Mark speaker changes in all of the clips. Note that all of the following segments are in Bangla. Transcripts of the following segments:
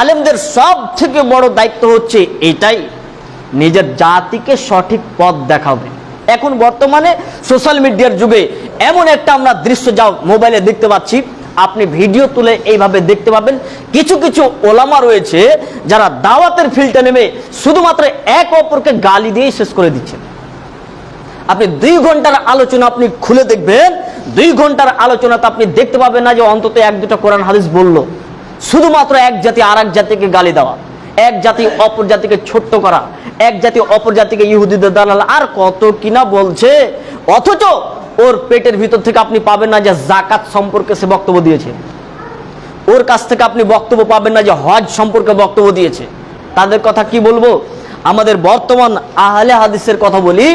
Speaker 1: আলেমদের সব থেকে বড় দায়িত্ব হচ্ছে এটাই, নিজের জাতিকে সঠিক পথ দেখাবে। এখন বর্তমানে সোশ্যাল মিডিয়ার যুগে এমন একটা আমরা দৃশ্য যা মোবাইলে দেখতে পাচ্ছি, আপনি ভিডিও তুলে এইভাবে দেখতে পাবেন, কিছু কিছু ওলামা রয়েছে যারা দাওয়াতের ফিল্ডে নেমে শুধুমাত্র এক অপরকে গালি দিয়েই শেষ করে দিচ্ছেন। আপনি দুই ঘণ্টার আলোচনা আপনি খুলে দেখবেন, দুই ঘণ্টার আলোচনাতে আপনি দেখতে পাবেন না যে অন্তত এক দুটো কোরআন হাদিস বলল। শুধুমাত্র এক জাতি আর এক জাতিকে গালি দেওয়া, এক জাতি অপর জাতিকে ছোট্ট করা, এক জাতি অপর জাতিকে ইহুদিদের দালাল, আর কত কিনা বলছে? অথচ ওর পেটের ভিতর থেকে আপনি পাবেন না যে জাকাত সম্পর্কে সে বক্তব্য দিয়েছে। ওর কাছ থেকে আপনি বক্তব্য পাবেন না যে হজ সম্পর্কে বক্তব্য দিয়েছে। তাদের কথা কি বলব? আমাদের বর্তমান আহলে হাদিসের কথা বলি,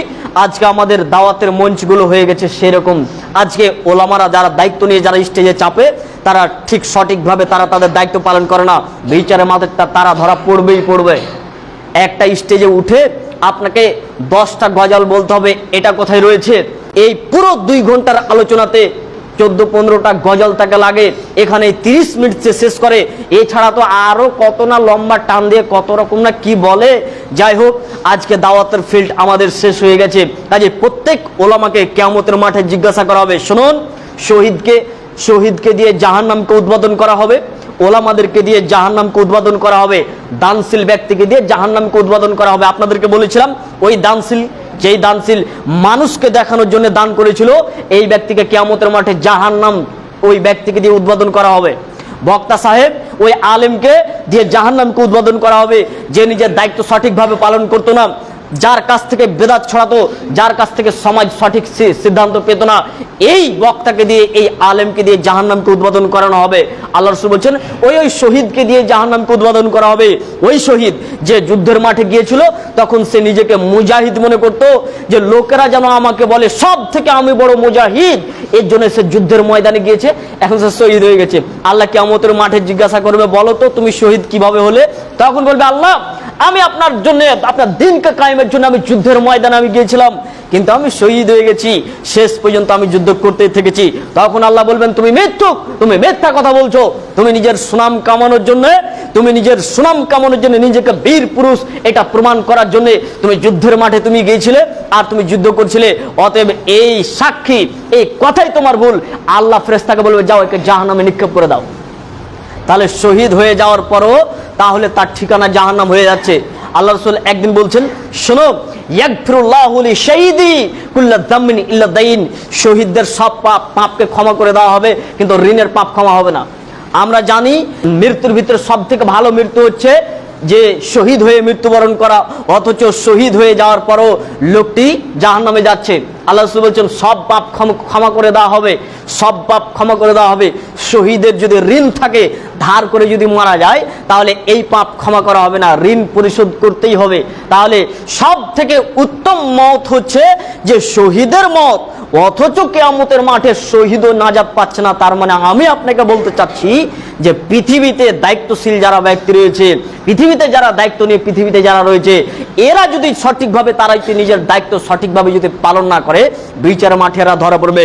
Speaker 1: আজকে আমাদের দাওয়াতের মঞ্চগুলো হয়ে গেছে সেরকম। আজকে ওলামারা যারা দায়িত্ব নিয়ে যারা স্টেজে চাপে তারা ঠিক সঠিকভাবে তারা তাদের দায়িত্ব পালন করে না। বিচারের মাথাটা তারা ধরা পড়বেই পড়বে। একটা স্টেজে উঠে আপনাকে দশটা গজাল বলতে হবে, এটা কোথায় রয়েছে? এই পুরো দুই ঘণ্টার আলোচনাতে চোদ্দ পনেরোটা গজল তাকে লাগে। এখানে তিরিশ মিনিট সে শেষ করে। এছাড়া তো আরও কত না লম্বা টান দিয়ে কত রকম না কি বলে। যাই হোক, আজকে দাওয়াতের ফিল্ড আমাদের শেষ হয়ে গেছে। কাজে প্রত্যেক ওলামাকে কেয়ামতের মাঠে জিজ্ঞাসা করা হবে। শুনুন, শহীদকে শহীদকে দিয়ে জাহান্নামকে উদ্বোধন করা হবে, ওলামাদেরকে দিয়ে জাহান্নামকে উদ্বোধন করা হবে, দানশীল ব্যক্তিকে দিয়ে জাহান্নামকে উদ্বোধন করা হবে। আপনাদেরকে বলেছিলাম, ওই দানশীল, যেই দানশীল মানুষকে দেখানোর জন্য দান করেছিল, এই ব্যক্তিকে কেয়ামতের মাঠে জাহান্নাম ওই ব্যক্তিকে দিয়ে উদ্বোধন করা হবে। বক্তা সাহেব, ওই আলেমকে দিয়ে জাহান্নামকে উদ্বোধন করা হবে। যে নিজের দায়িত্ব সঠিকভাবে পালন করতো না যার কাছ থেকে বেদাত ছড়াতো, যার কাছ থেকে সমাজ সঠিক সিদ্ধান্ত পেত না, এই বক্তাকে দিয়ে, এই আলেমকে দিয়ে জাহান্নামকে উদ্বোধন করানো হবে। আল্লাহ রসুল বলছেন, ওই ওই শহীদকে দিয়ে জাহান্নামকে উদ্বোধন করা হবে। ওই শহীদ যে যুদ্ধের মাঠে গিয়েছিল, তখন সে নিজেকে মুজাহিদ মনে করত, যে লোকেরা যেন আমাকে বলে সব থেকে আমি বড় মুজাহিদ। এর জন্য সে যুদ্ধের ময়দানে গিয়েছে, এখন সে শহীদ হয়ে গেছে। আল্লাহ কেমতের মাঠে জিজ্ঞাসা করবে, বলো তো, তুমি শহীদ কীভাবে হলে? তখন বলবে, আল্লাহ আমি আপনার জন্য, আপনার দিনকে কায়েমের জন্য আমি যুদ্ধের ময়দানে আমি গিয়েছিলাম। কিন্তু আমি শহীদ হয়ে গেছি। শেষ পর্যন্ত আমি যুদ্ধ করতে থেকেছি। তখন আল্লাহ বলবেন, তুমি মিথ্যুক তুমি মিথ্যা কথা বলছো। তুমি নিজের সুনাম কামানোর জন্য, তুমি নিজের সুনাম কামানোর জন্য নিজেকে বীর পুরুষ। এটা প্রমাণ করার জন্য তুমি যুদ্ধের মাঠে তুমি গিয়েছিলে আর তুমি যুদ্ধ করছিলে। অতএব এই সাক্ষী, এই কথাই তোমার ভুল। আল্লাহ ফ্রেস্তাকে বলবে, যাও একে জাহান্নামে নিক্ষেপ করে দাও। তাহলে শহীদ হয়ে যাওয়ার পরও তাহলে তার ঠিকানা জাহান্নাম হয়ে যাচ্ছে। আল্লাহ রসুল একদিন বলছেন, শোনো শহীদদের সব পাপ, পাপকে ক্ষমা করে দেওয়া হবে, কিন্তু ঋণের পাপ ক্ষমা হবে না। আমরা জানি মৃত্যুর ভিতরে সব থেকে ভালো মৃত্যু হচ্ছে যে শহীদ হয়ে মৃত্যুবরণ করা, অথচ শহীদ হয়ে যাওয়ার পরও লোকটি জাহান নামে যাচ্ছে। আল্লাহ রসুল বলছেন, সব পাপ ক্ষমা করে দেওয়া হবে, সব পাপ ক্ষমা করে দেওয়া হবে। শহীদের যদি ঋণ থাকে, ধার করে যদি মারা যায়, তাহলে এই পাপ ক্ষমা করা হবে না, ঋণ পরিশোধ করতেই হবে। তাহলে সব থেকে উত্তম মত হচ্ছে যে শহীদের মত। অথচ কেয়ামতের মাঠে শহীদও নাজাত পাচ্ছে না, তার মানে আমি আপনাকে বলতে চাচ্ছি যে পৃথিবীতে দায়িত্বশীল যারা ব্যক্তি রয়েছে, পৃথিবীতে যারা দায়িত্ব নিয়ে পৃথিবীতে যারা রয়েছে, এরা যদি সঠিকভাবে তারা যদি নিজের দায়িত্ব সঠিকভাবে যদি পালন না করে, বিচার মাঠে এরা ধরা পড়বে।